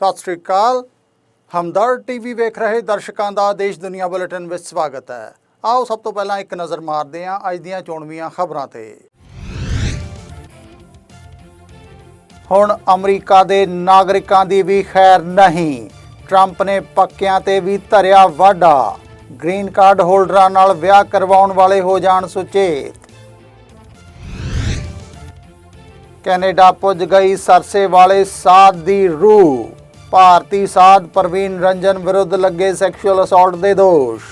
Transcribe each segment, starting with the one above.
ਸਤਿ ਸ੍ਰੀ ਅਕਾਲ। ਹਮਦਰ TV ਵੇਖ ਰਹੇ ਦਰਸ਼ਕਾਂ ਦਾ ਦੇਸ਼ ਦੁਨੀਆ ਬੁਲੇਟਿਨ ਵਿੱਚ ਸਵਾਗਤ ਹੈ। ਆਓ ਸਭ ਤੋਂ ਪਹਿਲਾਂ ਇੱਕ ਨਜ਼ਰ ਮਾਰਦੇ ਹਾਂ ਅੱਜ ਦੀਆਂ ਚੋਣਵੀਆਂ ਖਬਰਾਂ ਤੇ। ਹੁਣ ਅਮਰੀਕਾ ਦੇ ਨਾਗਰਿਕਾਂ ਦੀ ਵੀ ਖੈਰ ਨਹੀਂ। ਟਰੰਪ ਨੇ ਪੱਕਿਆਂ ਤੇ ਵੀ ਧਰਿਆ ਵਾਢਾ ਗ੍ਰੀਨ ਕਾਰਡ ਹੋਲਡਰਾਂ ਨਾਲ ਵਿਆਹ ਕਰਵਾਉਣ ਵਾਲੇ ਹੋ ਜਾਣ ਸੁਚੇਤ। ਕੈਨੇਡਾ ਪੁੱਜ ਗਈ ਸਰਸੇ ਵਾਲੇ ਸਾਧ ਦੀ ਰੂਹ। ਭਾਰਤੀ ਸਾਧ ਪ੍ਰਵੀਨ ਰੰਜਨ ਵਿਰੁੱਧ ਲੱਗੇ ਸੈਕਸ਼ੂਅਲ ਅਸੌਲਟ ਦੇ ਦੋਸ਼।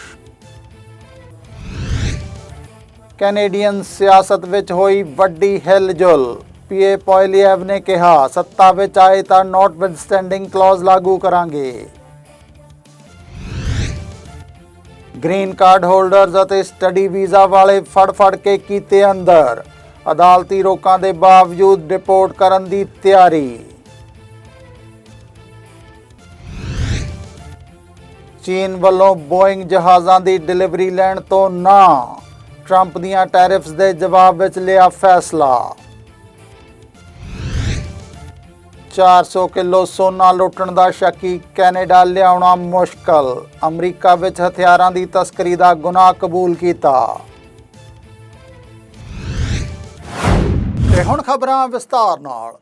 ਕੈਨੇਡੀਅਨ ਸਿਆਸਤ ਵਿੱਚ ਹੋਈ ਵੱਡੀ ਹਿਲਜੁਲ। ਪੀਏ ਪੋਇਲੀਐਵ ਨੇ ਕਿਹਾ, ਸੱਤਾ ਵਿੱਚ ਆਏ ਤਾਂ ਨਾਟ ਵਿਦਸਟੈਂਡਿੰਗ ਕਲੌਜ਼ ਲਾਗੂ ਕਰਾਂਗੇ। ਗ੍ਰੀਨ ਕਾਰਡ ਹੋਲਡਰਜ਼ ਅਤੇ ਸਟੱਡੀ ਵੀਜ਼ਾ ਵਾਲੇ ਫੜ ਫੜ ਕੇ ਕੀਤੇ ਅੰਦਰ। ਅਦਾਲਤੀ ਰੋਕਾਂ ਦੇ ਬਾਵਜੂਦ ਰਿਪੋਰਟ ਕਰਨ ਦੀ ਤਿਆਰੀ। ਚੀਨ ਵੱਲੋਂ ਬੋਇੰਗ ਜਹਾਜ਼ਾਂ ਦੀ ਡਿਲੀਵਰੀ ਲੈਣ ਤੋਂ ਨਾ। ਟਰੰਪ ਦੀਆਂ ਟੈਰਿਫਸ ਦੇ ਜਵਾਬ ਵਿੱਚ ਲਿਆ ਫੈਸਲਾ। 400 ਕਿਲੋ ਸੋਨਾ ਲੁੱਟਣ ਦਾ ਸ਼ੱਕੀ ਕੈਨੇਡਾ ਲਿਆਉਣਾ ਮੁਸ਼ਕਲ, ਅਮਰੀਕਾ ਵਿੱਚ ਹਥਿਆਰਾਂ ਦੀ ਤਸਕਰੀ ਦਾ ਗੁਨਾਹ ਕਬੂਲ ਕੀਤਾ। ਤੇ ਹੁਣ ਖਬਰਾਂ ਵਿਸਤਾਰ ਨਾਲ।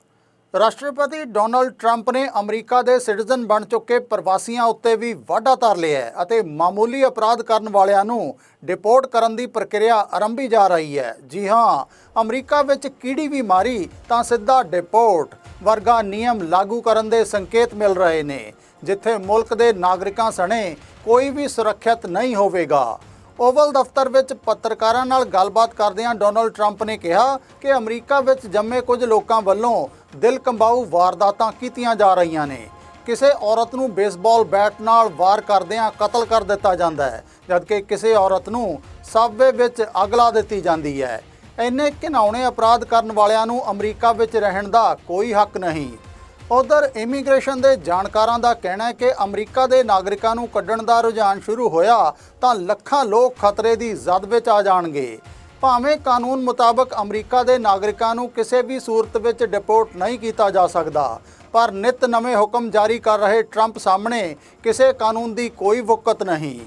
ਰਾਸ਼ਟਰਪਤੀ ਡੋਨਲਡ ਟਰੰਪ ਨੇ ਅਮਰੀਕਾ ਦੇ ਸਿਟੀਜ਼ਨ ਬਣ ਚੁੱਕੇ ਪ੍ਰਵਾਸੀਆਂ ਉੱਤੇ ਵੀ ਵਾਢਾ ਧਰ ਲਿਆ ਹੈ ਅਤੇ ਮਾਮੂਲੀ ਅਪਰਾਧ ਕਰਨ ਵਾਲਿਆਂ ਨੂੰ ਡਿਪੋਰਟ ਕਰਨ ਦੀ ਪ੍ਰਕਿਰਿਆ ਆਰੰਭੀ ਜਾ ਰਹੀ ਹੈ। ਜੀ ਹਾਂ, ਅਮਰੀਕਾ ਵਿੱਚ ਕੀੜੀ ਵੀ ਮਾਰੀ ਤਾਂ ਸਿੱਧਾ ਡਿਪੋਰਟ ਵਰਗਾ ਨਿਯਮ ਲਾਗੂ ਕਰਨ ਦੇ ਸੰਕੇਤ ਮਿਲ ਰਹੇ ਨੇ, ਜਿੱਥੇ ਮੁਲਕ ਦੇ ਨਾਗਰਿਕਾਂ ਸਣੇ ਕੋਈ ਵੀ ਸੁਰੱਖਿਅਤ ਨਹੀਂ ਹੋਵੇਗਾ। ਓਵਲ ਦਫ਼ਤਰ ਵਿੱਚ ਪੱਤਰਕਾਰਾਂ ਨਾਲ ਗੱਲਬਾਤ ਕਰਦਿਆਂ ਡੋਨਲਡ ਟਰੰਪ ਨੇ ਕਿਹਾ ਕਿ ਅਮਰੀਕਾ ਵਿੱਚ ਜੰਮੇ ਕੁਝ ਲੋਕਾਂ ਵੱਲੋਂ ਦਿਲ ਕੰਬਾਊ ਵਾਰਦਾਤਾਂ ਕੀਤੀਆਂ ਜਾ ਰਹੀਆਂ ਨੇ। ਕਿਸੇ ਔਰਤ ਨੂੰ ਬੇਸਬਾਲ ਬੈਟ ਨਾਲ ਵਾਰ ਕਰਦਿਆਂ ਕਤਲ ਕਰ ਦਿੱਤਾ ਜਾਂਦਾ ਹੈ, ਜਦਕਿ ਕਿਸੇ ਔਰਤ ਨੂੰ ਸਾਬਵੇ ਵਿੱਚ ਅੱਗ ਲਾ ਦਿੱਤੀ ਜਾਂਦੀ ਹੈ। ਇੰਨੇ ਘਿਨਾਉਣੇ ਅਪਰਾਧ ਕਰਨ ਵਾਲਿਆਂ ਨੂੰ ਅਮਰੀਕਾ ਵਿੱਚ ਰਹਿਣ ਦਾ ਕੋਈ ਹੱਕ ਨਹੀਂ। ਉਧਰ ਇਮੀਗ੍ਰੇਸ਼ਨ ਦੇ ਜਾਣਕਾਰਾਂ ਦਾ ਕਹਿਣਾ ਹੈ ਕਿ ਅਮਰੀਕਾ ਦੇ ਨਾਗਰਿਕਾਂ ਨੂੰ ਕੱਢਣ ਦਾ ਰੁਝਾਨ ਸ਼ੁਰੂ ਹੋਇਆ, ਤਾਂ ਲੱਖਾਂ ਲੋਕ ਖਤਰੇ ਦੀ ਜ਼ਦ ਵਿੱਚ ਆ ਜਾਣਗੇ। ਭਾਵੇਂ ਕਾਨੂੰਨ ਮੁਤਾਬਕ ਅਮਰੀਕਾ ਦੇ ਨਾਗਰਿਕਾਂ ਨੂੰ ਕਿਸੇ ਵੀ ਸੂਰਤ ਵਿੱਚ ਡਿਪੋਰਟ ਨਹੀਂ ਕੀਤਾ ਜਾ ਸਕਦਾ, ਪਰ ਨਿਤ ਨਵੇਂ ਹੁਕਮ ਜਾਰੀ ਕਰ ਰਹੇ ਟਰੰਪ ਸਾਹਮਣੇ ਕਿਸੇ ਕਾਨੂੰਨ ਦੀ ਕੋਈ ਵਕਤ ਨਹੀਂ।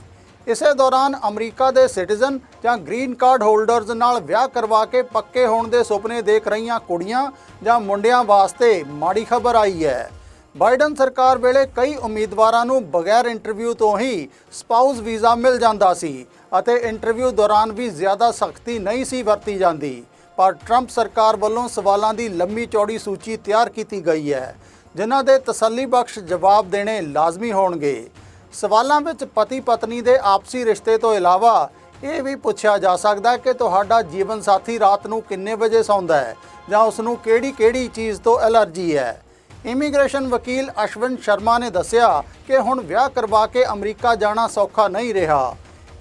ਇਸੇ ਦੌਰਾਨ ਅਮਰੀਕਾ ਦੇ ਸਿਟੀਜ਼ਨ ਜਾਂ ਗ੍ਰੀਨ ਕਾਰਡ ਹੋਲਡਰਜ਼ ਨਾਲ ਵਿਆਹ ਕਰਵਾ ਕੇ ਪੱਕੇ ਹੋਣ ਦੇ ਸੁਪਨੇ ਦੇਖ ਰਹੀਆਂ ਕੁੜੀਆਂ ਜਾਂ ਮੁੰਡਿਆਂ ਵਾਸਤੇ ਮਾੜੀ ਖਬਰ ਆਈ ਹੈ। ਬਾਈਡਨ ਸਰਕਾਰ ਵੇਲੇ ਕਈ ਉਮੀਦਵਾਰਾਂ ਨੂੰ ਬਗੈਰ ਇੰਟਰਵਿਊ ਤੋਂ ਹੀ ਸਪਾਊਸ ਵੀਜ਼ਾ ਮਿਲ ਜਾਂਦਾ ਸੀ ਅਤੇ ਇੰਟਰਵਿਊ ਦੌਰਾਨ ਵੀ ਜ਼ਿਆਦਾ ਸਖਤੀ ਨਹੀਂ ਸੀ ਵਰਤੀ ਜਾਂਦੀ। ਪਰ ਟਰੰਪ ਸਰਕਾਰ ਵੱਲੋਂ ਸਵਾਲਾਂ ਦੀ ਲੰਮੀ ਚੌੜੀ ਸੂਚੀ ਤਿਆਰ ਕੀਤੀ ਗਈ ਹੈ, ਜਿਨ੍ਹਾਂ ਦੇ ਤਸੱਲੀਬਖਸ਼ ਜਵਾਬ ਦੇਣੇ ਲਾਜ਼ਮੀ ਹੋਣਗੇ। ਸਵਾਲਾਂ ਵਿੱਚ ਪਤੀ ਪਤਨੀ ਦੇ ਆਪਸੀ ਰਿਸ਼ਤੇ ਤੋਂ ਇਲਾਵਾ ਇਹ ਵੀ ਪੁੱਛਿਆ ਜਾ ਸਕਦਾ ਕਿ ਤੁਹਾਡਾ ਜੀਵਨ ਸਾਥੀ ਰਾਤ ਨੂੰ ਕਿੰਨੇ ਵਜੇ ਸੌਂਦਾ ਹੈ ਜਾਂ ਉਸ ਨੂੰ ਕਿਹੜੀ-ਕਿਹੜੀ ਚੀਜ਼ ਤੋਂ ਐਲਰਜੀ ਹੈ? ਇਮੀਗ੍ਰੇਸ਼ਨ ਵਕੀਲ ਅਸ਼ਵਨ ਸ਼ਰਮਾ ਨੇ ਦੱਸਿਆ ਕਿ ਹੁਣ ਵਿਆਹ ਕਰਵਾ ਕੇ ਅਮਰੀਕਾ ਜਾਣਾ ਸੌਖਾ ਨਹੀਂ ਰਿਹਾ।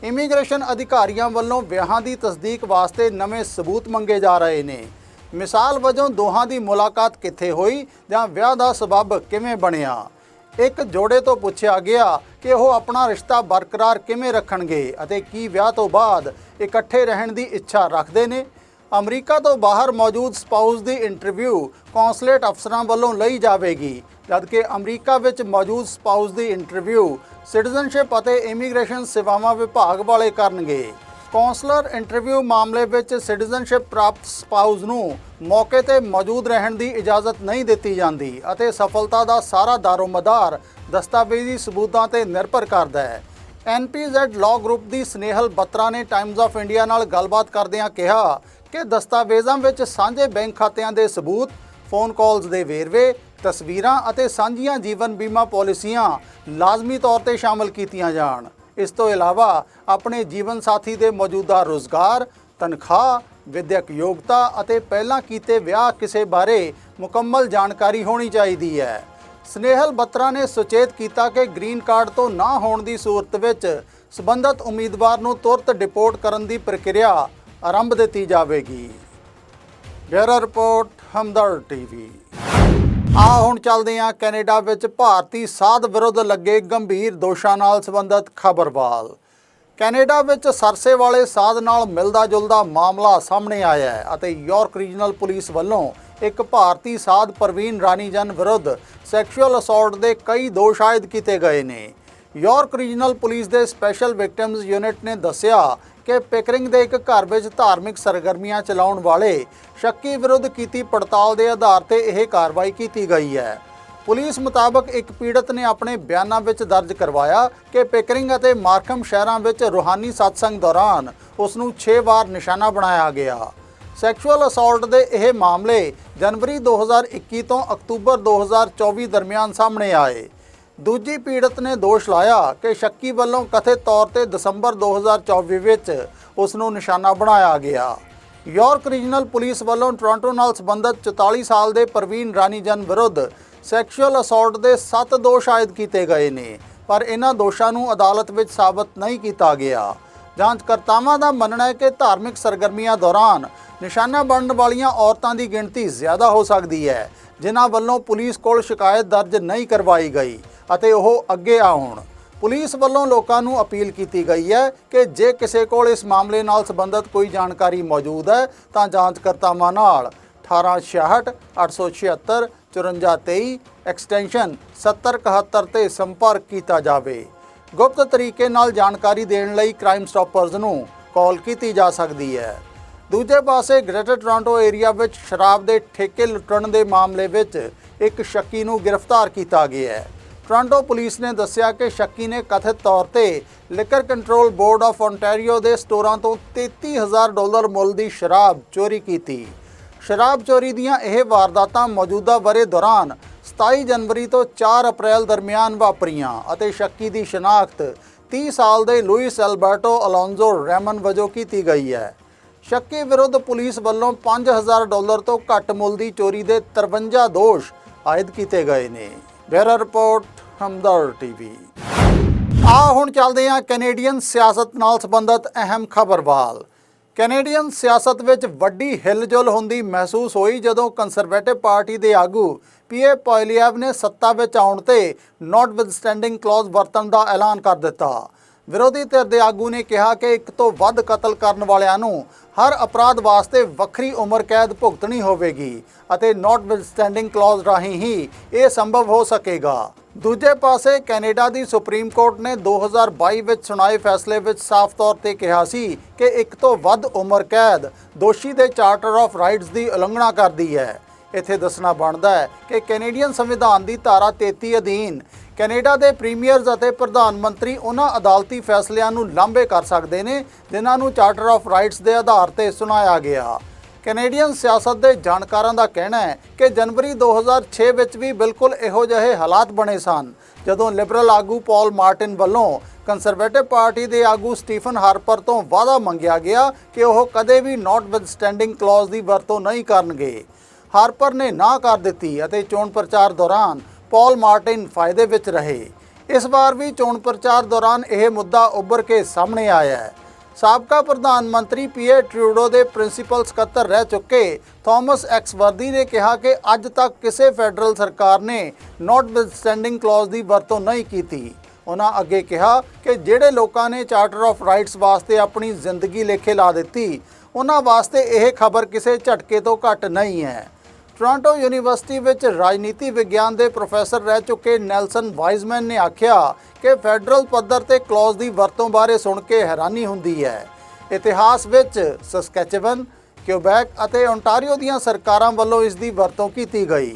ਇਮੀਗ੍ਰੇਸ਼ਨ ਅਧਿਕਾਰੀਆਂ ਵੱਲੋਂ ਵਿਆਹਾਂ ਦੀ ਤਸਦੀਕ ਵਾਸਤੇ ਨਵੇਂ ਸਬੂਤ ਮੰਗੇ ਜਾ ਰਹੇ ਨੇ। ਮਿਸਾਲ ਵਜੋਂ ਦੋਹਾਂ ਦੀ ਮੁਲਾਕਾਤ ਕਿੱਥੇ ਹੋਈ ਜਾਂ ਵਿਆਹ ਦਾ ਸਬਬ ਕਿਵੇਂ ਬਣਿਆ? ਇੱਕ ਜੋੜੇ ਤੋਂ ਪੁੱਛਿਆ ਗਿਆ ਕਿ ਉਹ ਆਪਣਾ ਰਿਸ਼ਤਾ ਬਰਕਰਾਰ ਕਿਵੇਂ ਰੱਖਣਗੇ ਅਤੇ ਕੀ ਵਿਆਹ ਤੋਂ ਬਾਅਦ ਇਕੱਠੇ ਰਹਿਣ ਦੀ ਇੱਛਾ ਰੱਖਦੇ ਨੇ। ਅਮਰੀਕਾ ਤੋਂ ਬਾਹਰ ਮੌਜੂਦ ਸਪਾਊਸ ਦੀ ਇੰਟਰਵਿਊ ਕੌਂਸਲੇਟ ਅਫਸਰਾਂ ਵੱਲੋਂ ਲਈ ਜਾਵੇਗੀ, ਜਦਕਿ ਅਮਰੀਕਾ ਵਿੱਚ ਮੌਜੂਦ ਸਪਾਊਸ ਦੀ ਇੰਟਰਵਿਊ ਸਿਟੀਜ਼ਨਸ਼ਿਪ ਅਤੇ ਇਮੀਗ੍ਰੇਸ਼ਨ ਸੇਵਾਵਾਂ ਵਿਭਾਗ ਵਾਲੇ ਕਰਨਗੇ। ਕੌਂਸਲਰ ਇੰਟਰਵਿਊ ਮਾਮਲੇ ਵਿੱਚ ਸਿਟੀਜ਼ਨਸ਼ਿਪ ਪ੍ਰਾਪਤ ਸਪਾਊਸ ਨੂੰ ਮੌਕੇ ਤੇ ਮੌਜੂਦ ਰਹਿਣ ਦੀ ਇਜਾਜ਼ਤ ਨਹੀਂ ਦਿੱਤੀ ਜਾਂਦੀ ਅਤੇ ਸਫਲਤਾ ਦਾ ਸਾਰਾ ਦਾਰੋਮਦਾਰ ਦਸਤਾਵੇਜ਼ੀ ਸਬੂਤਾਂ ਤੇ ਨਿਰਭਰ ਕਰਦਾ ਹੈ। ਐਨਪੀਜ਼ੈਡ ਲਾਅ ਗਰੁੱਪ ਦੀ ਸਨੇਹਲ ਬੱਤਰਾ ਨੇ ਟਾਈਮਜ਼ ਆਫ ਇੰਡੀਆ ਨਾਲ ਗੱਲਬਾਤ ਕਰਦਿਆਂ ਕਿਹਾ ਕਿ ਦਸਤਾਵੇਜ਼ਾਂ ਵਿੱਚ ਸਾਂਝੇ ਬੈਂਕ ਖਾਤਿਆਂ ਦੇ ਸਬੂਤ ਫੋਨ ਕਾਲਸ ਦੇ ਵੇਰਵੇ, ਤਸਵੀਰਾਂ ਅਤੇ ਸਾਂਝੀਆਂ ਜੀਵਨ ਬੀਮਾ ਪਾਲਿਸੀਆਂ ਲਾਜ਼ਮੀ ਤੌਰ ਤੇ ਸ਼ਾਮਲ ਕੀਤੀਆਂ ਜਾਣ। ਇਸ ਤੋਂ ਇਲਾਵਾ ਆਪਣੇ ਜੀਵਨ ਸਾਥੀ ਦੇ ਮੌਜੂਦਾ ਰੋਜ਼ਗਾਰ, ਤਨਖਾਹ, ਵਿਦਿਅਕ ਯੋਗਤਾ ਅਤੇ ਪਹਿਲਾਂ ਕੀਤੇ ਵਿਆਹ ਕਿਸੇ ਬਾਰੇ ਮੁਕੰਮਲ ਜਾਣਕਾਰੀ ਹੋਣੀ ਚਾਹੀਦੀ ਹੈ। ਸਨੇਹਲ ਬੱਤਰਾ ਨੇ ਸੁਚੇਤ ਕੀਤਾ ਕਿ ਗ੍ਰੀਨ ਕਾਰਡ ਤੋਂ ਨਾ ਹੋਣ ਦੀ ਸੂਰਤ ਵਿੱਚ ਸਬੰਧਤ ਉਮੀਦਵਾਰ ਨੂੰ ਤੁਰਤ ਡਿਪੋਰਟ ਕਰਨ ਦੀ ਪ੍ਰਕਿਰਿਆ ਆਰੰਭ ਦਿੱਤੀ ਜਾਵੇਗੀ। Bureau report, Hamdard TV. ਆ, ਹੁਣ ਚੱਲਦੇ ਹਾਂ ਕੈਨੇਡਾ ਵਿੱਚ ਭਾਰਤੀ ਸਾਧ ਵਿਰੁੱਧ ਲੱਗੇ ਗੰਭੀਰ ਦੋਸ਼ਾਂ ਨਾਲ ਸੰਬੰਧਿਤ ਖਬਰਵਾਲ। ਕੈਨੇਡਾ ਵਿੱਚ ਸਰਸੇ ਵਾਲੇ ਸਾਧ ਨਾਲ ਮਿਲਦਾ ਜੁਲਦਾ ਮਾਮਲਾ ਸਾਹਮਣੇ ਆਇਆ ਹੈ ਅਤੇ ਯਾਰਕ ਰੀਜਨਲ ਪੁਲਿਸ ਵੱਲੋਂ ਇੱਕ ਭਾਰਤੀ ਸਾਧ ਪ੍ਰਵੀਨ ਰਾਣੀ ਜਨ ਵਿਰੁੱਧ ਸੈਕਸ਼ੂਅਲ ਅਸੌਲਟ ਦੇ ਕਈ ਦੋਸ਼ ਆਇਦ ਕੀਤੇ ਗਏ ਨੇ। ਯਾਰਕ ਰੀਜਨਲ ਪੁਲਿਸ ਦੇ ਸਪੈਸ਼ਲ ਵਿਕਟਿਮਸ ਯੂਨਿਟ ਨੇ ਦੱਸਿਆ ਕਿ ਪਿਕਰਿੰਗ ਦੇ ਇੱਕ ਘਰ ਵਿੱਚ ਧਾਰਮਿਕ ਸਰਗਰਮੀਆਂ ਚਲਾਉਣ ਵਾਲੇ ਸ਼ੱਕੀ ਵਿਰੁੱਧ ਕੀਤੀ ਪੜਤਾਲ ਦੇ ਆਧਾਰ ਤੇ ਇਹ ਕਾਰਵਾਈ ਕੀਤੀ ਗਈ ਹੈ। ਪੁਲਿਸ ਮੁਤਾਬਕ ਇੱਕ ਪੀੜਤ ਨੇ ਆਪਣੇ ਬਿਆਨਾਂ ਵਿੱਚ ਦਰਜ ਕਰਵਾਇਆ ਕਿ ਪਿਕਰਿੰਗ ਅਤੇ ਮਾਰਕਮ ਸ਼ਹਿਰਾਂ ਵਿੱਚ ਰੂਹਾਨੀ satsang ਦੌਰਾਨ ਉਸ ਨੂੰ 6 ਵਾਰ ਨਿਸ਼ਾਨਾ ਬਣਾਇਆ ਗਿਆ। ਸੈਕਸ਼ੂਅਲ ਅਸੌਲਟ ਦੇ ਇਹ ਮਾਮਲੇ ਜਨਵਰੀ 2021 ਤੋਂ ਅਕਤੂਬਰ 2024 ਦਰਮਿਆਨ ਸਾਹਮਣੇ ਆਏ। ਦੂਜੀ ਪੀੜਤ ਨੇ ਦੋਸ਼ ਲਾਇਆ ਕਿ ਸ਼ੱਕੀ ਵੱਲੋਂ ਕਥਿਤ ਤੌਰ ਤੇ ਦਸੰਬਰ 2024 ਵਿੱਚ ਉਸ ਨੂੰ ਨਿਸ਼ਾਨਾ ਬਣਾਇਆ ਗਿਆ। ਯਾਰਕ ਰੀਜਨਲ ਪੁਲਿਸ ਵੱਲੋਂ ਟੋਰਾਂਟੋ ਨਾਲ ਸੰਬੰਧਿਤ 44 ਸਾਲ ਦੇ ਪ੍ਰਵੀਨ ਰਾਣੀ ਜਨ ਵਿਰੁੱਧ ਸੈਕਸ਼ੂਅਲ ਅਸੌਲਟ ਦੇ 7 ਦੋਸ਼ ਆਇਦ ਕੀਤੇ ਗਏ ਨੇ, ਪਰ ਇਹਨਾਂ ਦੋਸ਼ਾਂ ਨੂੰ ਅਦਾਲਤ ਵਿੱਚ ਸਾਬਤ ਨਹੀਂ ਕੀਤਾ ਗਿਆ। ਜਾਂਚਕਰਤਾਵਾਂ ਦਾ ਮੰਨਣਾ ਹੈ ਕਿ ਧਾਰਮਿਕ ਸਰਗਰਮੀਆਂ ਦੌਰਾਨ ਨਿਸ਼ਾਨਾ ਬਣਨ ਵਾਲੀਆਂ ਔਰਤਾਂ ਦੀ ਗਿਣਤੀ ਜ਼ਿਆਦਾ ਹੋ ਸਕਦੀ ਹੈ। ਜਿਨ੍ਹਾਂ ਵੱਲੋਂ ਪੁਲਿਸ ਕੋਲ ਸ਼ਿਕਾਇਤ ਦਰਜ ਨਹੀਂ ਕਰਵਾਈ ਗਈ ਅਤੇ ਉਹ ਅੱਗੇ ਆਉਣ। ਪੁਲਿਸ ਵੱਲੋਂ ਲੋਕਾਂ ਨੂੰ ਅਪੀਲ ਕੀਤੀ ਗਈ ਹੈ ਕਿ ਜੇ ਕਿਸੇ ਕੋਲ ਇਸ ਮਾਮਲੇ ਨਾਲ ਸੰਬੰਧਿਤ ਕੋਈ ਜਾਣਕਾਰੀ ਮੌਜੂਦ ਹੈ, ਤਾਂ ਜਾਂਚਕਰਤਾਵਾਂ ਨਾਲ। 1866 876 5423 ਐਕਸਟੈਂਸ਼ਨ 7071 ਤੇ ਸੰਪਰਕ ਕੀਤਾ ਜਾਵੇ। ਗੁਪਤ ਤਰੀਕੇ ਨਾਲ ਜਾਣਕਾਰੀ ਦੇਣ ਲਈ ਕ੍ਰਾਈਮ ਸਟਾਪਰਜ਼ ਨੂੰ ਕਾਲ ਕੀਤੀ ਜਾ ਸਕਦੀ ਹੈ। ਦੂਜੇ ਪਾਸੇ ਗ੍ਰੇਟਰ ਟੋਰਾਂਟੋ ਏਰੀਆ ਵਿੱਚ ਸ਼ਰਾਬ ਦੇ ਠੇਕੇ ਲੁੱਟਣ ਦੇ ਮਾਮਲੇ ਵਿੱਚ ਇੱਕ ਸ਼ੱਕੀ ਨੂੰ ਗ੍ਰਿਫਤਾਰ ਕੀਤਾ ਗਿਆ ਹੈ। ਟੋਰਾਂਟੋ ਪੁਲਿਸ ਨੇ ਦੱਸਿਆ ਕਿ ਸ਼ੱਕੀ ਨੇ ਕਥਿਤ ਤੌਰ ਤੇ Liquor Control Board of ontario ਦੇ ਸਟੋਰਾਂ ਤੋਂ 33000 ਡਾਲਰ ਮੁੱਲ ਦੀ ਸ਼ਰਾਬ ਚੋਰੀ ਕੀਤੀ। ਸ਼ਰਾਬ ਚੋਰੀ ਦੀਆਂ ਇਹ ਵਾਰਦਾਤਾਂ ਮੌਜੂਦਾ ਵਰੇ ਦੌਰਾਨ 27 ਜਨਵਰੀ ਤੋਂ 4 ਅਪ੍ਰੈਲ ਦਰਮਿਆਨ ਵਾਪਰੀਆਂ ਅਤੇ ਸ਼ੱਕੀ ਦੀ ਸ਼ਨਾਖਤ 30 ਸਾਲ ਦੇ ਲੂਇਸ ਐਲਬਰਟੋ ਅਲੋਂਜ਼ੋ ਰੈਮਨ ਵਜੋਂ ਕੀਤੀ ਗਈ ਹੈ। ਸ਼ੱਕੀ ਵਿਰੁੱਧ ਪੁਲਿਸ ਵੱਲੋਂ 5000 ਡਾਲਰ ਤੋਂ ਘੱਟ ਮੁੱਲ ਦੀ ਚੋਰੀ ਦੇ 53 ਦੋਸ਼ ਆਇਦ ਕੀਤੇ ਗਏ ਨੇ। Bureau report Hamdard TV. ਆ ਹੁਣ ਚੱਲਦੇ ਹਾਂ ਕੈਨੇਡੀਅਨ ਸਿਆਸਤ ਨਾਲ ਸੰਬੰਧਿਤ ਅਹਿਮ ਖਬਰ ਵੱਲ ਕੈਨੇਡੀਅਨ ਸਿਆਸਤ ਵਿੱਚ ਵੱਡੀ ਹਿਲਜੁਲ ਹੁੰਦੀ ਮਹਿਸੂਸ ਹੋਈ ਜਦੋਂ ਕੰਜ਼ਰਵੇਟਿਵ ਪਾਰਟੀ ਦੇ ਆਗੂ ਪੀਏ ਪੋਇਲੀਐਵ ਨੇ ਸੱਤਾ ਵਿੱਚ ਆਉਣ ਤੇ ਨਾਟ ਵਿਦਸਟੈਂਡਿੰਗ ਕਲੌਜ਼ ਵਰਤਣ ਦਾ ਐਲਾਨ ਕਰ ਦਿੱਤਾ। ਵਿਰੋਧੀ ਧਿਰ ਦੇ ਆਗੂ ਨੇ ਕਿਹਾ ਕਿ ਇੱਕ ਤੋਂ ਵੱਧ ਕਤਲ ਕਰਨ ਵਾਲਿਆਂ ਨੂੰ ਹਰ ਅਪਰਾਧ ਵਾਸਤੇ ਵੱਖਰੀ ਉਮਰ ਕੈਦ ਭੁਗਤਣੀ ਹੋਵੇਗੀ ਅਤੇ ਨਾਟ ਵਿਦਸਟੈਂਡਿੰਗ ਕਲੌਜ਼ ਰਾਹੀਂ ਹੀ ਇਹ ਸੰਭਵ ਹੋ ਸਕੇਗਾ। ਦੂਜੇ ਪਾਸੇ, ਕੈਨੇਡਾ ਦੀ ਸੁਪਰੀਮ ਕੋਰਟ ਨੇ 2022 ਵਿੱਚ ਸੁਣਾਏ ਫੈਸਲੇ ਵਿੱਚ ਸਾਫ਼ ਤੌਰ ਤੇ ਕਿਹਾ ਸੀ ਕਿ ਇੱਕ ਤੋਂ ਵੱਧ ਉਮਰ ਕੈਦ ਦੋਸ਼ੀ ਦੇ ਚਾਰਟਰ ਆਫ ਰਾਈਟਸ ਦੀ ਉਲੰਘਣਾ ਕਰਦੀ ਹੈ। ਇੱਥੇ ਦੱਸਣਾ ਬਣਦਾ ਹੈ ਕਿ ਕੈਨੇਡੀਅਨ ਸੰਵਿਧਾਨ ਦੀ ਧਾਰਾ 33 ਅਧੀਨ ਕੈਨੇਡਾ ਦੇ ਪ੍ਰੀਮੀਅਰਜ਼ ਅਤੇ ਪ੍ਰਧਾਨ ਮੰਤਰੀ ਉਹਨਾਂ ਅਦਾਲਤੀ ਫੈਸਲਿਆਂ ਨੂੰ ਲਾਂਭੇ ਕਰ ਸਕਦੇ ਨੇ, ਜਿਨ੍ਹਾਂ ਨੂੰ ਚਾਰਟਰ ਆਫ ਰਾਈਟਸ ਦੇ ਆਧਾਰ ਤੇ ਸੁਣਾਇਆ ਗਿਆ। ਕੈਨੇਡੀਅਨ ਸਿਆਸਤ ਦੇ ਜਾਣਕਾਰਾਂ ਦਾ ਕਹਿਣਾ ਹੈ ਕਿ ਜਨਵਰੀ 2006 ਵਿੱਚ ਵੀ ਬਿਲਕੁਲ ਇਹੋ ਜਿਹੇ ਹਾਲਾਤ ਬਣੇ ਸਨ, ਜਦੋਂ ਲਿਬਰਲ ਆਗੂ ਪਾਲ ਮਾਰਟਿਨ ਵੱਲੋਂ ਕੰਜ਼ਰਵੇਟਿਵ ਪਾਰਟੀ ਦੇ ਆਗੂ ਸਟੀਫਨ ਹਾਰਪਰ ਤੋਂ ਵਾਅਦਾ ਮੰਗਿਆ ਗਿਆ ਕਿ ਉਹ ਕਦੇ ਵੀ ਨਾਟ ਵਿਦਸਟੈਂਡਿੰਗ ਕਲੌਜ਼ ਦੀ ਵਰਤੋਂ ਨਹੀਂ ਕਰਨਗੇ। ਹਾਰਪਰ ਨੇ ਨਾ ਕਰ ਦਿੱਤੀ ਅਤੇ ਚੋਣ ਪ੍ਰਚਾਰ ਦੌਰਾਨ ਪਾਲ ਮਾਰਟਿਨ ਫਾਇਦੇ ਵਿੱਚ ਰਹੇ। ਇਸ ਵਾਰ ਵੀ ਚੋਣ ਪ੍ਰਚਾਰ ਦੌਰਾਨ ਇਹ ਮੁੱਦਾ ਉੱਭਰ ਕੇ ਸਾਹਮਣੇ ਆਇਆ ਹੈ। ਸਾਬਕਾ ਪ੍ਰਧਾਨ ਮੰਤਰੀ ਪੀਅਰ ਟਰੂਡੋ ਦੇ ਪ੍ਰਿੰਸੀਪਲ ਸਕੱਤਰ ਰਹਿ ਚੁੱਕੇ ਥਾਮਸ ਐਕਸ ਵਰਦੀ ਨੇ ਕਿਹਾ ਕਿ ਅੱਜ ਤੱਕ ਕਿਸੇ ਫੈਡਰਲ ਸਰਕਾਰ ਨੇ ਨਾਟ ਵਿਦਸਟੈਂਡਿੰਗ ਕਲੌਜ਼ ਦੀ ਵਰਤੋਂ ਨਹੀਂ ਕੀਤੀ। ਉਹਨਾਂ ਅੱਗੇ ਕਿਹਾ ਕਿ ਜਿਹੜੇ ਲੋਕਾਂ ਨੇ ਚਾਰਟਰ ਆਫ ਰਾਈਟਸ ਵਾਸਤੇ ਆਪਣੀ ਜ਼ਿੰਦਗੀ ਲੇਖੇ ਲਾ ਦਿੱਤੀ ਉਹਨਾਂ ਵਾਸਤੇ ਇਹ ਖਬਰ ਕਿਸੇ ਝਟਕੇ ਤੋਂ ਘੱਟ ਨਹੀਂ ਹੈ। ਟੋਰਾਂਟੋ ਯੂਨੀਵਰਸਿਟੀ ਵਿੱਚ ਰਾਜਨੀਤੀ ਵਿਗਿਆਨ ਦੇ ਪ੍ਰੋਫੈਸਰ ਰਹਿ ਚੁੱਕੇ ਨੈਲਸਨ ਵਾਈਜ਼ਮੈਨ ਨੇ ਆਖਿਆ ਕਿ ਫੈਡਰਲ ਪੱਧਰ ਤੇ ਕਲੌਜ਼ ਦੀ ਵਰਤੋਂ ਬਾਰੇ ਸੁਣ ਕੇ ਹੈਰਾਨੀ ਹੁੰਦੀ ਹੈ। ਇਤਿਹਾਸ ਵਿੱਚ ਸਸਕੈਚੇਵਨ, ਕਿਊਬੈਕ ਅਤੇ ਓਨਟਾਰੀਓ ਦੀਆਂ ਸਰਕਾਰਾਂ ਵੱਲੋਂ ਇਸ ਦੀ ਵਰਤੋਂ ਕੀਤੀ ਗਈ।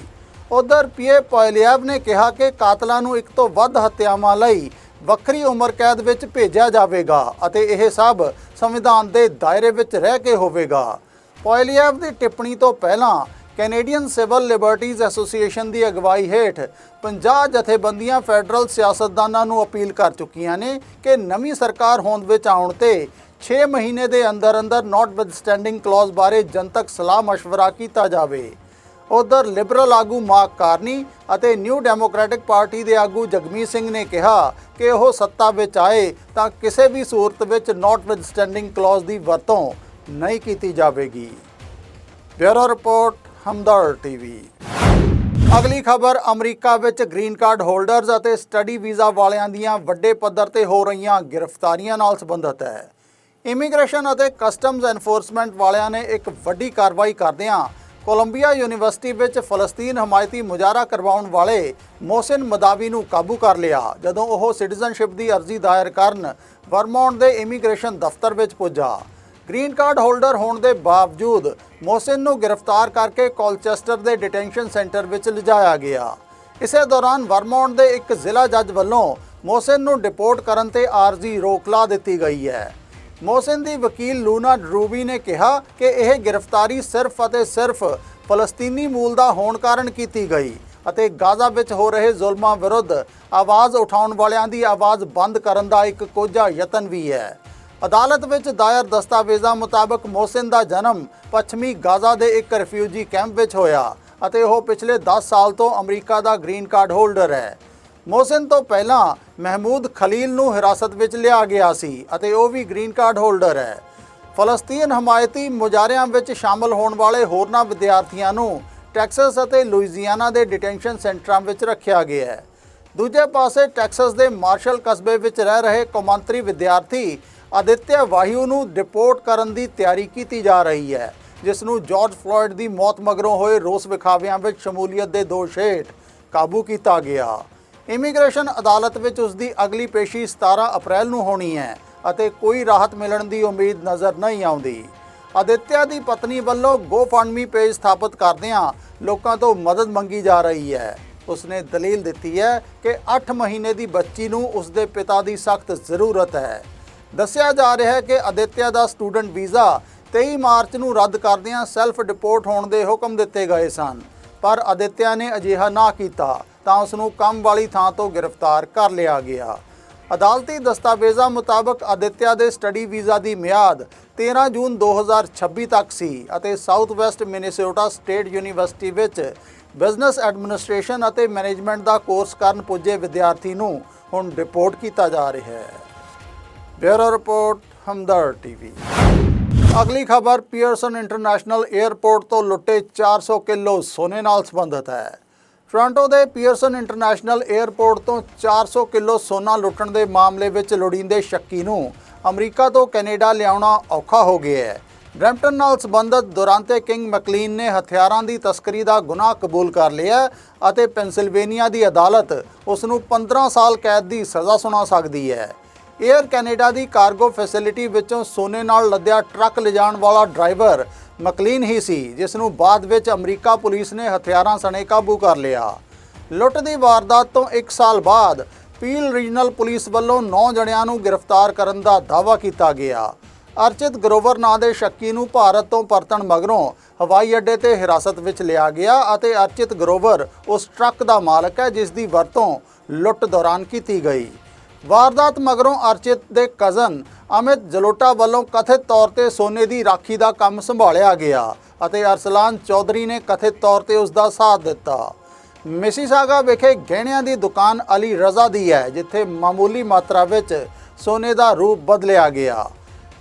ਉਧਰ ਪੀਏ ਪੋਇਲੀਐਵ ਨੇ ਕਿਹਾ ਕਿ ਕਾਤਲਾਂ ਨੂੰ ਇੱਕ ਤੋਂ ਵੱਧ ਹੱਤਿਆਵਾਂ ਲਈ ਵੱਖਰੀ ਉਮਰ ਕੈਦ ਵਿੱਚ ਭੇਜਿਆ ਜਾਵੇਗਾ ਅਤੇ ਇਹ ਸਭ ਸੰਵਿਧਾਨ ਦੇ ਦਾਇਰੇ ਵਿੱਚ ਰਹਿ ਕੇ ਹੋਵੇਗਾ। ਪੋਇਲੀਐਵ ਦੀ ਟਿੱਪਣੀ ਤੋਂ ਪਹਿਲਾਂ ਕੈਨੇਡੀਅਨ ਸਿਵਲ ਲਿਬਰਟੀਜ਼ ਐਸੋਸੀਏਸ਼ਨ ਦੀ ਅਗਵਾਈ ਹੇਠ 50 ਜਥੇਬੰਦੀਆਂ ਫੈਡਰਲ ਸਿਆਸਤਦਾਨਾਂ ਨੂੰ ਅਪੀਲ ਕਰ ਚੁੱਕੀਆਂ ਨੇ ਕਿ ਨਵੀਂ ਸਰਕਾਰ ਹੋਂਦ ਵਿੱਚ ਆਉਣ ਤੇ 6 ਮਹੀਨੇ ਦੇ ਅੰਦਰ ਅੰਦਰ ਨਾਟ ਵਿਦਸਟੈਂਡਿੰਗ ਕਲੌਜ਼ ਬਾਰੇ ਜਨਤਕ ਸਲਾਹ مشورہ ਕੀਤਾ ਜਾਵੇ ਉਧਰ ਲਿਬਰਲ ਆਗੂ ਮਾਰਕ ਕਾਰਨੀ ਅਤੇ ਨਿਊ ਡੈਮੋਕ੍ਰੈਟਿਕ ਪਾਰਟੀ ਦੇ ਆਗੂ ਜਗਮੀਤ ਸਿੰਘ ਨੇ ਕਿਹਾ ਕਿ ਉਹ ਸੱਤਾ ਵਿੱਚ ਆਏ ਤਾਂ ਕਿਸੇ ਵੀ ਸੂਰਤ ਵਿੱਚ ਨਾਟ ਵਿਦਸਟੈਂਡਿੰਗ ਕਲੌਜ਼ ਦੀ ਵਰਤੋਂ ਨਹੀਂ ਕੀਤੀ ਜਾਵੇਗੀ ਬਿਊਰੋ ਰਿਪੋਰਟ Hamdard TV. ਅਗਲੀ ਖਬਰ, ਅਮਰੀਕਾ ਵਿੱਚ ਗ੍ਰੀਨ ਕਾਰਡ ਹੋਲਡਰਜ਼ ਅਤੇ ਸਟੱਡੀ ਵੀਜ਼ਾ ਵਾਲਿਆਂ ਦੀਆਂ ਵੱਡੇ ਪੱਧਰ ਤੇ ਹੋ ਰਹੀਆਂ ਗ੍ਰਿਫਤਾਰੀਆਂ ਨਾਲ ਸੰਬੰਧਿਤ ਹੈ। ਇਮੀਗ੍ਰੇਸ਼ਨ ਅਤੇ ਕਸਟਮਜ਼ ਐਨਫੋਰਸਮੈਂਟ ਵਾਲਿਆਂ ਨੇ ਇੱਕ ਵੱਡੀ ਕਾਰਵਾਈ ਕਰਦਿਆਂ ਕੋਲੰਬੀਆ ਯੂਨੀਵਰਸਿਟੀ ਵਿੱਚ ਫਲਸਤੀਨ ਹਮਾਇਤੀ ਮੁਜ਼ਾਹਰਾ ਕਰਵਾਉਣ ਵਾਲੇ ਮੋਹਸਿਨ ਮਦਾਵੀ ਨੂੰ ਕਾਬੂ ਕਰ ਲਿਆ, ਜਦੋਂ ਉਹ ਸਿਟੀਜ਼ਨਸ਼ਿਪ ਦੀ ਅਰਜ਼ੀ ਦਾਇਰ ਕਰਨ ਵਰਮੌਂਟ ਦੇ ਇਮੀਗ੍ਰੇਸ਼ਨ ਦਫ਼ਤਰ ਵਿੱਚ ਪੁੱਜਾ। ਗ੍ਰੀਨ ਕਾਰਡ ਹੋਲਡਰ ਹੋਣ ਦੇ ਬਾਵਜੂਦ ਮੋਹਸਿਨ ਨੂੰ ਗ੍ਰਿਫਤਾਰ ਕਰਕੇ ਕੋਲਚੈਸਟਰ ਦੇ ਡਿਟੈਂਸ਼ਨ ਸੈਂਟਰ ਵਿੱਚ ਲਿਜਾਇਆ ਗਿਆ। ਇਸੇ ਦੌਰਾਨ ਵਰਮੌਂਟ ਦੇ ਇੱਕ ਜ਼ਿਲ੍ਹਾ ਜੱਜ ਵੱਲੋਂ ਮੋਹਸਿਨ ਨੂੰ ਡਿਪੋਰਟ ਕਰਨ ਤੇ ਆਰਜ਼ੀ ਰੋਕ ਲਾ ਦਿੱਤੀ ਗਈ ਹੈ। ਮੋਹਸਿਨ ਦੀ ਵਕੀਲ ਲੂਨਾ ਡਰੂਬੀ ਨੇ ਕਿਹਾ ਕਿ ਇਹ ਗ੍ਰਿਫਤਾਰੀ ਸਿਰਫ ਅਤੇ ਸਿਰਫ ਫਲਸਤੀਨੀ ਮੂਲ ਦਾ ਹੋਣ ਕਾਰਨ ਕੀਤੀ ਗਈ ਅਤੇ ਗਾਜ਼ਾ ਵਿੱਚ ਹੋ ਰਹੇ ਜ਼ੁਲਮਾਂ ਵਿਰੁੱਧ ਆਵਾਜ਼ ਉਠਾਉਣ ਵਾਲਿਆਂ ਦੀ ਆਵਾਜ਼ ਬੰਦ ਕਰਨ ਦਾ ਇੱਕ ਕੋਝਾ ਯਤਨ ਵੀ ਹੈ। ਅਦਾਲਤ ਵਿੱਚ ਦਾਇਰ ਦਸਤਾਵੇਜ਼ਾਂ ਮੁਤਾਬਕ ਮੋਹਸਿਨ ਦਾ ਜਨਮ ਪੱਛਮੀ ਗਾਜ਼ਾ ਦੇ ਇੱਕ ਰਿਫਿਊਜੀ ਕੈਂਪ ਵਿੱਚ ਹੋਇਆ ਅਤੇ ਉਹ ਪਿਛਲੇ 10 ਸਾਲ ਤੋਂ ਅਮਰੀਕਾ ਦਾ ਗ੍ਰੀਨ ਕਾਰਡ ਹੋਲਡਰ ਹੈ। ਮੋਹਸਿਨ ਤੋਂ ਪਹਿਲਾਂ ਮਹਿਮੂਦ ਖਲੀਲ ਨੂੰ ਹਿਰਾਸਤ ਵਿੱਚ ਲਿਆ ਗਿਆ ਸੀ ਅਤੇ ਉਹ ਵੀ ਗ੍ਰੀਨ ਕਾਰਡ ਹੋਲਡਰ ਹੈ। ਫਲਸਤੀਨ ਹਮਾਇਤੀ ਮੁਜ਼ਾਹਰਿਆਂ ਵਿੱਚ ਸ਼ਾਮਲ ਹੋਣ ਵਾਲੇ ਹੋਰਨਾਂ ਵਿਦਿਆਰਥੀਆਂ ਨੂੰ ਟੈਕਸਸ ਅਤੇ ਲੁਈਜ਼ੀਆਨਾ ਦੇ ਡਿਟੈਂਸ਼ਨ ਸੈਂਟਰਾਂ ਵਿੱਚ ਰੱਖਿਆ ਗਿਆ ਹੈ। ਦੂਜੇ ਪਾਸੇ ਟੈਕਸਸ ਦੇ ਮਾਰਸ਼ਲ ਕਸਬੇ ਵਿੱਚ ਰਹਿ ਰਹੇ ਕੌਮਾਂਤਰੀ ਵਿਦਿਆਰਥੀ ਆਦਿਤਿਆ ਵਾਹਿਊ ਨੂੰ ਡਿਪੋਰਟ ਕਰਨ ਦੀ ਤਿਆਰੀ ਕੀਤੀ ਜਾ ਰਹੀ ਹੈ, ਜਿਸ ਨੂੰ ਜਾਰਜ ਫਲੋਇਡ ਦੀ ਮੌਤ ਮਗਰੋਂ ਹੋਏ ਰੋਸ ਵਿਖਾਵਿਆਂ ਵਿੱਚ ਸ਼ਮੂਲੀਅਤ ਦੇ ਦੋਸ਼ ਹੇਠ ਕਾਬੂ ਕੀਤਾ ਗਿਆ। ਇਮੀਗ੍ਰੇਸ਼ਨ ਅਦਾਲਤ ਵਿੱਚ ਉਸ ਦੀ ਅਗਲੀ ਪੇਸ਼ੀ 17 ਅਪ੍ਰੈਲ ਨੂੰ ਹੋਣੀ ਹੈ ਅਤੇ ਕੋਈ ਰਾਹਤ ਮਿਲਣ ਦੀ ਉਮੀਦ ਨਜ਼ਰ ਨਹੀਂ ਆਉਂਦੀ। ਆਦਿਤਿਆ ਦੀ ਪਤਨੀ ਵੱਲੋਂ ਗੋਫੰਡਮੀ ਪੇਜ ਸਥਾਪਿਤ ਕਰਦਿਆਂ ਲੋਕਾਂ ਤੋਂ ਮਦਦ ਮੰਗੀ ਜਾ ਰਹੀ ਹੈ। ਉਸਨੇ ਦਲੀਲ ਦਿੱਤੀ ਹੈ ਕਿ 8 ਮਹੀਨੇ ਦੀ ਬੱਚੀ ਨੂੰ ਉਸਦੇ ਪਿਤਾ ਦੀ ਸਖਤ ਜ਼ਰੂਰਤ ਹੈ। ਦੱਸਿਆ ਜਾ ਰਿਹਾ ਹੈ ਕਿ ਅਦਿੱਤਿਆ ਦਾ ਸਟੂਡੈਂਟ ਵੀਜ਼ਾ 23 ਮਾਰਚ ਨੂੰ ਰੱਦ ਕਰਦਿਆਂ ਸੈਲਫ ਡਿਪੋਰਟ ਹੋਣ ਦੇ ਹੁਕਮ ਦਿੱਤੇ ਗਏ ਸਨ। ਪਰ ਅਦਿੱਤਿਆ ਨੇ ਅਜਿਹਾ ਨਾ ਕੀਤਾ ਤਾਂ ਉਸ ਨੂੰ ਕੰਮ ਵਾਲੀ ਥਾਂ ਤੋਂ ਗ੍ਰਿਫਤਾਰ ਕਰ ਲਿਆ ਗਿਆ। ਅਦਾਲਤੀ ਦਸਤਾਵੇਜ਼ਾਂ ਮੁਤਾਬਕ ਅਦਿੱਤਿਆ ਦੇ ਸਟੱਡੀ ਵੀਜ਼ਾ ਦੀ ਮਿਆਦ 13 ਜੂਨ 2026 ਤੱਕ ਸੀ ਅਤੇ South West Minnesota State University ਵਿੱਚ ਬਿਜ਼ਨਸ ਐਡਮਿਨਿਸਟ੍ਰੇਸ਼ਨ ਅਤੇ ਮੈਨੇਜਮੈਂਟ ਦਾ ਕੋਰਸ ਕਰਨ ਪੁੱਜੇ ਵਿਦਿਆਰਥੀ ਨੂੰ ਹੁਣ ਡਿਪੋਰਟ ਕੀਤਾ ਜਾ ਰਿਹਾ ਹੈ। Bureau report Hamdard TV. ਅਗਲੀ ਖਬਰ, ਪੀਅਰਸਨ ਇੰਟਰਨੈਸ਼ਨਲ 에ਅਰਪੋਰਟ ਤੋਂ ਲੁੱਟੇ 400 ਕਿਲੋ ਸੋਨੇ ਨਾਲ ਸੰਬੰਧਿਤ ਹੈ। ਟੋਰਾਂਟੋ ਦੇ ਪੀਅਰਸਨ ਇੰਟਰਨੈਸ਼ਨਲ 에ਅਰਪੋਰਟ ਤੋਂ 400 ਕਿਲੋ ਸੋਨਾ ਲੁੱਟਣ ਦੇ ਮਾਮਲੇ ਵਿੱਚ ਲੋੜੀਂਦੇ ਸ਼ੱਕੀ ਨੂੰ ਅਮਰੀਕਾ ਤੋਂ ਕੈਨੇਡਾ ਲਿਆਉਣਾ ਔਖਾ ਹੋ ਗਿਆ ਹੈ। ਬ੍ਰੈਂਪਟਨ ਨਾਲ ਸੰਬੰਧਿਤ ਦੁਰਾਂਤੇ ਕਿੰਗ ਮਕਲੀਨ ਨੇ ਹਥਿਆਰਾਂ ਦੀ ਤਸਕਰੀ ਦਾ ਗੁਨਾਹ ਕਬੂਲ ਕਰ ਲਿਆ ਅਤੇ ਪੈਂਸਿਲਵੇਨੀਆ ਦੀ ਅਦਾਲਤ ਉਸ ਨੂੰ 15 ਸਾਲ ਕੈਦ ਦੀ ਸਜ਼ਾ ਸੁਣਾ ਸਕਦੀ ਹੈ। 에ਅਰ ਕੈਨੇਡਾ ਦੀ ਕਾਰਗੋ ਫੈਸਿਲਿਟੀ ਵਿੱਚੋਂ ਸੋਨੇ ਨਾਲ ਲੱਦਿਆ ਟਰੱਕ ਲਿਜਾਣ ਵਾਲਾ ਡਰਾਈਵਰ ਮਕਲੀਨ ਹੀ ਸੀ ਜਿਸ ਨੂੰ ਬਾਅਦ ਵਿੱਚ ਅਮਰੀਕਾ ਪੁਲਿਸ ਨੇ ਹਥਿਆਰਾਂ ਸਣੇ ਕਾਬੂ ਕਰ ਲਿਆ। ਲੁੱਟ ਦੀ ਵਾਰਦਾਤ ਤੋਂ 1 ਸਾਲ ਬਾਅਦ ਪੀਲ ਰੀਜਨਲ ਪੁਲਿਸ ਵੱਲੋਂ 9 ਜਣਿਆਂ ਨੂੰ ਗ੍ਰਿਫਤਾਰ ਕਰਨ ਦਾ ਦਾਅਵਾ ਕੀਤਾ ਗਿਆ। ਅਰਚਿਤ ਗਰੋਵਰ ਨਾਂ ਦੇ ਸ਼ੱਕੀ ਨੂੰ ਭਾਰਤ ਤੋਂ ਪਰਤਣ ਮਗਰੋਂ ਹਵਾਈ ਅੱਡੇ ਤੇ ਹਿਰਾਸਤ ਵਿੱਚ ਲਿਆ ਗਿਆ ਅਤੇ ਅਰਚਿਤ ਗਰੋਵਰ ਉਸ ਟਰੱਕ ਦਾ ਮਾਲਕ ਹੈ, ਜਿਸ ਦੀ ਵਰਤੋਂ ਲੁੱਟ ਦੌਰਾਨ ਕੀਤੀ ਗਈ। ਵਾਰਦਾਤ ਮਗਰੋਂ ਅਰਚਿਤ ਦੇ ਕਜ਼ਨ ਅਮਿਤ ਜਲੋਟਾ ਵੱਲੋਂ ਕਥਿਤ ਤੌਰ ਤੇ ਸੋਨੇ ਦੀ ਰਾਖੀ ਦਾ ਕੰਮ ਸੰਭਾਲਿਆ ਗਿਆ ਅਤੇ ਅਰਸਲਾਨ ਚੌਧਰੀ ਨੇ ਕਥਿਤ ਤੌਰ ਤੇ ਉਸ ਦਾ ਸਾਥ ਦਿੱਤਾ। ਮਿਸੀਸਾਗਾ ਵਿਖੇ ਗਹਿਣਿਆਂ ਦੀ ਦੁਕਾਨ ਅਲੀ ਰਜ਼ਾ ਦੀ ਹੈ, ਜਿੱਥੇ ਮਾਮੂਲੀ ਮਾਤਰਾ ਵਿੱਚ ਸੋਨੇ ਦਾ ਰੂਪ ਬਦਲਿਆ ਗਿਆ।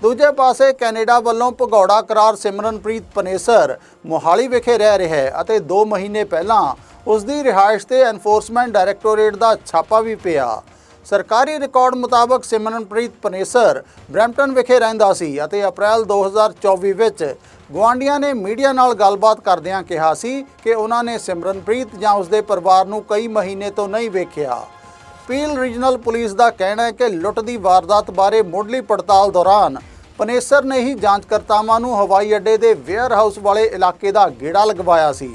ਦੂਜੇ ਪਾਸੇ ਕੈਨੇਡਾ ਵੱਲੋਂ ਭਗੌੜਾ ਕਰਾਰ ਸਿਮਰਨਪ੍ਰੀਤ ਪਨੇਸਰ ਮੋਹਾਲੀ ਵਿਖੇ ਰਹਿ ਰਿਹਾ ਹੈ ਅਤੇ 2 ਮਹੀਨੇ ਪਹਿਲਾਂ ਉਸ ਦੀ ਰਿਹਾਇਸ਼ ਤੇ ਐਨਫੋਰਸਮੈਂਟ ਡਾਇਰੈਕਟੋਰੇਟ ਦਾ ਛਾਪਾ ਵੀ ਪਿਆ। ਸਰਕਾਰੀ ਰਿਕਾਰਡ ਮੁਤਾਬਕ ਸਿਮਰਨਪ੍ਰੀਤ ਪਨੇਸਰ ਬ੍ਰੈਂਪਟਨ ਵਿਖੇ ਰਹਿੰਦਾ ਸੀ ਅਤੇ ਅਪ੍ਰੈਲ 2024 ਵਿੱਚ ਗੁਆਂਢੀਆਂ ਨੇ ਮੀਡੀਆ ਨਾਲ ਗੱਲਬਾਤ ਕਰਦਿਆਂ ਕਿਹਾ ਸੀ ਕਿ ਉਹਨਾਂ ਨੇ ਸਿਮਰਨਪ੍ਰੀਤ ਜਾਂ ਉਸਦੇ ਪਰਿਵਾਰ ਨੂੰ ਕਈ ਮਹੀਨੇ ਤੋਂ ਨਹੀਂ ਵੇਖਿਆ। ਪੀਲ ਰੀਜਨਲ ਪੁਲਿਸ ਦਾ ਕਹਿਣਾ ਹੈ ਕਿ ਲੁੱਟ ਦੀ ਵਾਰਦਾਤ ਬਾਰੇ ਮੁੱਢਲੀ ਪੜਤਾਲ ਦੌਰਾਨ ਪਨੇਸਰ ਨੇ ਹੀ ਜਾਂਚਕਰਤਾਵਾਂ ਨੂੰ ਹਵਾਈ ਅੱਡੇ ਦੇ ਵੇਅਰ ਹਾਊਸ ਵਾਲੇ ਇਲਾਕੇ ਦਾ ਗੇੜਾ ਲਗਵਾਇਆ ਸੀ।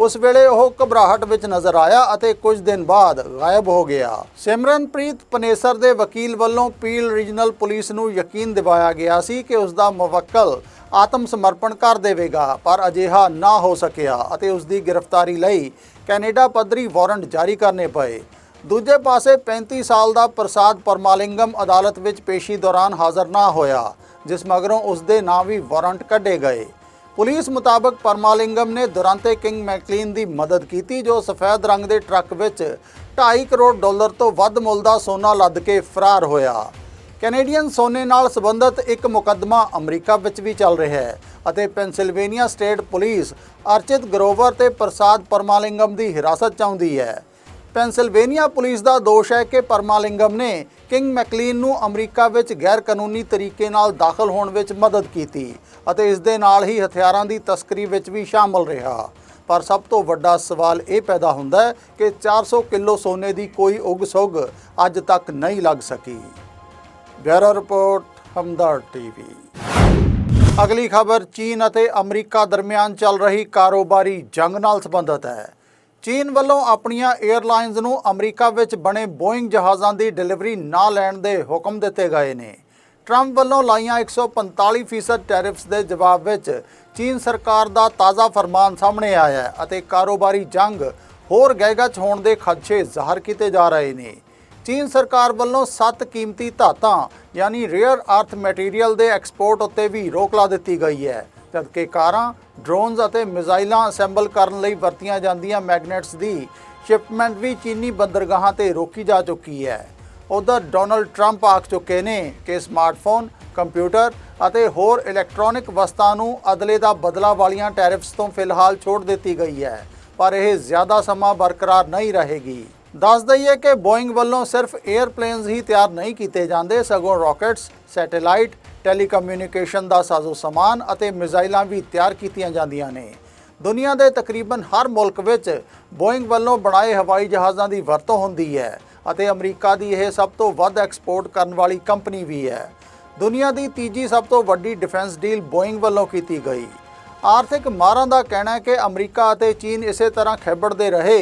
ਉਸ ਵੇਲੇ ਉਹ ਘਬਰਾਹਟ ਵਿੱਚ ਨਜ਼ਰ ਆਇਆ ਅਤੇ ਕੁਝ ਦਿਨ ਬਾਅਦ ਗਾਇਬ ਹੋ ਗਿਆ। ਸਿਮਰਨਪ੍ਰੀਤ ਪਨੇਸਰ ਦੇ ਵਕੀਲ ਵੱਲੋਂ ਪੀਲ ਰੀਜਨਲ ਪੁਲਿਸ ਨੂੰ ਯਕੀਨ ਦਿਵਾਇਆ ਗਿਆ ਸੀ ਕਿ ਉਸ ਦਾ ਮੁਵੱਕਲ ਆਤਮ ਸਮਰਪਣ ਕਰ ਦੇਵੇਗਾ, ਪਰ ਅਜਿਹਾ ਨਾ ਹੋ ਸਕਿਆ ਅਤੇ ਉਸ ਦੀ ਗ੍ਰਿਫਤਾਰੀ ਲਈ ਕੈਨੇਡਾ ਪੱਧਰੀ ਵਾਰੰਟ ਜਾਰੀ ਕਰਨੇ ਪਏ। ਦੂਜੇ ਪਾਸੇ 35 ਸਾਲ ਦਾ ਪ੍ਰਸਾਦ ਪਰਮਾਲਿੰਗਮ ਅਦਾਲਤ ਵਿੱਚ ਪੇਸ਼ੀ ਦੌਰਾਨ ਹਾਜ਼ਰ ਨਾ ਹੋਇਆ, ਜਿਸ ਮਗਰੋਂ ਉਸ ਦੇ ਨਾਂ ਵੀ ਵਾਰੰਟ ਕੱਢੇ ਗਏ। ਪੁਲਿਸ ਮੁਤਾਬਕ ਪਰਮਾਲਿੰਗਮ ਨੇ ਦੁਰਾਂਤੇ ਕਿੰਗ ਮੈਕਲੀਨ ਦੀ ਮਦਦ ਕੀਤੀ, ਜੋ ਸਫੈਦ ਰੰਗ ਦੇ ਟਰੱਕ ਵਿੱਚ 2.5 ਕਰੋੜ ਡਾਲਰ ਤੋਂ ਵੱਧ ਮੁੱਲ ਦਾ ਸੋਨਾ ਲੱਦ ਕੇ ਫਰਾਰ ਹੋਇਆ। ਕੈਨੇਡੀਅਨ ਸੋਨੇ ਨਾਲ ਸੰਬੰਧਿਤ ਇੱਕ ਮੁਕੱਦਮਾ ਅਮਰੀਕਾ ਵਿੱਚ ਵੀ ਚੱਲ ਰਿਹਾ ਹੈ ਅਤੇ Pennsylvania State Police Archit Grover ਤੇ ਪ੍ਰਸਾਦ ਪਰਮਾਲਿੰਗਮ ਦੀ ਹਿਰਾਸਤ ਚਾਹੁੰਦੀ ਹੈ। ਪੈਂਸਿਲਵੇਨੀਆ ਪੁਲਿਸ ਦਾ ਦੋਸ਼ ਹੈ ਕਿ ਪਰਮਾਲਿੰਗਮ ਨੇ ਕਿੰਗ ਮੈਕਲੀਨ ਨੂੰ ਅਮਰੀਕਾ ਵਿੱਚ ਗੈਰ ਕਾਨੂੰਨੀ ਤਰੀਕੇ ਨਾਲ ਦਾਖਲ ਹੋਣ ਵਿੱਚ ਮਦਦ ਕੀਤੀ ਅਤੇ ਇਸ ਦੇ ਨਾਲ ਹੀ ਹਥਿਆਰਾਂ ਦੀ ਤਸਕਰੀ ਵਿੱਚ ਵੀ ਸ਼ਾਮਲ ਰਿਹਾ। ਪਰ ਸਭ ਤੋਂ ਵੱਡਾ ਸਵਾਲ ਇਹ ਪੈਦਾ ਹੁੰਦਾ ਹੈ ਕਿ 400 ਕਿਲੋ ਸੋਨੇ ਦੀ ਕੋਈ ਉਗ ਸੁਗ ਅੱਜ ਤੱਕ ਨਹੀਂ ਲੱਗ ਸਕੀ। Bureau report Hamdard TV. ਅਗਲੀ ਖਬਰ, ਚੀਨ ਅਤੇ ਅਮਰੀਕਾ ਦਰਮਿਆਨ ਚੱਲ ਰਹੀ ਕਾਰੋਬਾਰੀ ਜੰਗ ਨਾਲ ਸੰਬੰਧਿਤ ਹੈ। ਚੀਨ ਵੱਲੋਂ ਆਪਣੀਆਂ 에ਅਰਲਾਈਨਜ਼ ਨੂੰ ਅਮਰੀਕਾ ਵਿੱਚ ਬਣੇ ਬੋਇੰਗ ਜਹਾਜ਼ਾਂ ਦੀ ਡਿਲੀਵਰੀ ਨਾ ਲੈਣ ਦੇ ਹੁਕਮ ਦਿੱਤੇ ਗਏ ਨੇ। ਟਰੰਪ ਵੱਲੋਂ ਲਾਈਆਂ 145% ਟੈਰਿਫਸ ਦੇ ਜਵਾਬ ਵਿੱਚ ਚੀਨ ਸਰਕਾਰ ਦਾ ਤਾਜ਼ਾ ਫਰਮਾਨ ਸਾਹਮਣੇ ਆਇਆ ਹੈ ਅਤੇ ਕਾਰੋਬਾਰੀ ਜੰਗ ਹੋਰ ਗਹਿਗੱਚ ਹੋਣ ਦੇ ਖਦਸ਼ੇ ਜ਼ਾਹਰ ਕੀਤੇ ਜਾ ਰਹੇ ਨੇ। ਚੀਨ ਸਰਕਾਰ ਵੱਲੋਂ ਸੱਤ ਕੀਮਤੀ ਧਾਤਾਂ, ਯਾਨੀ ਰੇਅਰ ਅਰਥ ਮਟੀਰੀਅਲ ਦੇ ਐਕਸਪੋਰਟ ਉੱਤੇ ਵੀ ਰੋਕ ਲਾ ਦਿੱਤੀ ਗਈ ਹੈ। ਜਦਕਿ ਕਾਰਾਂ ਡਰੋਨਸ ਅਤੇ ਮਿਜ਼ਾਈਲਾਂ ਅਸੈਂਬਲ ਕਰਨ ਲਈ ਵਰਤੀਆਂ ਜਾਂਦੀਆਂ ਮੈਗਨੇਟਸ ਦੀ ਸ਼ਿਪਮੈਂਟ ਵੀ ਚੀਨੀ ਬੰਦਰਗਾਹਾਂ ਤੇ ਰੋਕੀ ਜਾ ਚੁੱਕੀ ਹੈ। ਉਧਰ ਡੋਨਲਡ ਟਰੰਪ ਆਖ ਚੁੱਕੇ ਨੇ ਕਿ ਸਮਾਰਟਫੋਨ ਕੰਪਿਊਟਰ ਅਤੇ ਹੋਰ ਇਲੈਕਟ੍ਰੋਨਿਕ ਵਸਤਾਂ ਨੂੰ ਅਦਲੇ ਦਾ ਬਦਲਾ ਵਾਲੀਆਂ ਟੈਰਿਫਸ ਤੋਂ ਫਿਲਹਾਲ ਛੋੜ ਦਿੱਤੀ ਗਈ ਹੈ, ਪਰ ਇਹ ਜ਼ਿਆਦਾ ਸਮਾਂ ਬਰਕਰਾਰ ਨਹੀਂ ਰਹੇਗੀ। ਦੱਸ ਦਈਏ ਕਿ ਬੋਇੰਗ ਵੱਲੋਂ ਸਿਰਫ 에ਅਰਪਲੇਨਸ ਹੀ ਤਿਆਰ ਨਹੀਂ ਕੀਤੇ ਜਾਂਦੇ, ਸਗੋਂ ਰਾਕੇਟਸ, ਸੈਟੇਲਾਈਟ, ਟੈਲੀਕਮਿਊਨੀਕੇਸ਼ਨ ਦਾ ਸਾਜ਼ੋ ਸਮਾਨ ਅਤੇ ਮਿਜ਼ਾਈਲਾਂ ਵੀ ਤਿਆਰ ਕੀਤੀਆਂ ਜਾਂਦੀਆਂ ਨੇ। ਦੁਨੀਆ ਦੇ ਤਕਰੀਬਨ ਹਰ ਮੁਲਕ ਵਿੱਚ ਬੋਇੰਗ ਵੱਲੋਂ ਬਣਾਏ ਹਵਾਈ ਜਹਾਜ਼ਾਂ ਦੀ ਵਰਤੋਂ ਹੁੰਦੀ ਹੈ ਅਤੇ ਅਮਰੀਕਾ ਦੀ ਇਹ ਸਭ ਤੋਂ ਵੱਧ ਐਕਸਪੋਰਟ ਕਰਨ ਵਾਲੀ ਕੰਪਨੀ ਵੀ ਹੈ। ਦੁਨੀਆ ਦੀ ਤੀਜੀ ਸਭ ਤੋਂ ਵੱਡੀ ਡਿਫੈਂਸ ਡੀਲ ਬੋਇੰਗ ਵੱਲੋਂ ਕੀਤੀ ਗਈ। ਆਰਥਿਕ ਮਾਰਾਂ ਦਾ ਕਹਿਣਾ ਹੈ ਕਿ ਅਮਰੀਕਾ ਅਤੇ ਚੀਨ ਇਸੇ ਤਰ੍ਹਾਂ ਖੇਬੜਦੇ ਰਹੇ